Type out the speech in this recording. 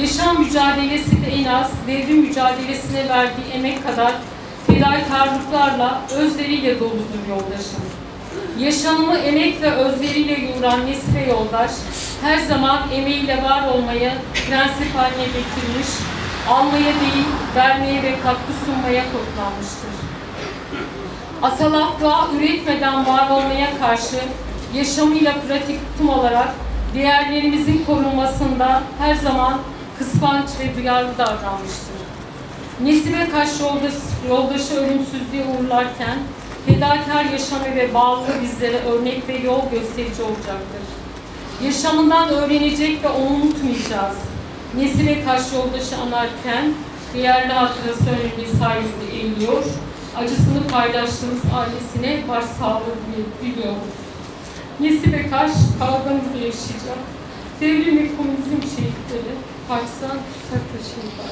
Yaşam mücadelesi de en az devrim mücadelesine verdiği emek kadar fedakarlıklarla, özleriyle doludur yoldaşım. Yaşamımı emek ve özveriyle yoğuran Nesibe Yoldaş, her zaman emeğiyle var olmayı prensip haline getirmiş, almaya değil, vermeye ve katkı sunmaya kodlanmıştır. Asalaklığa üretmeden var olmaya karşı yaşamıyla pratik tutum olarak değerlerimizin korunmasında her zaman kıskanç ve duyarlı davranmıştır. Nesibe Kaş yoldaş, yoldaşı ölümsüzlüğe uğurlarken fedakar yaşamı ve bağlılığı bizlere örnek ve yol gösterici olacaktır. Yaşamından öğrenecek ve onu unutmayacağız. Nesibe Kaş yoldaşı anarken değerli hatırası önünde saygısı eğiliyor. Acısını paylaştığımız ailesine başsağlığı diliyoruz. Nesibe Kaş kavgamızı yaşayacak. Devrim ve komünizm Pakistan Tutsak Taşı'nda.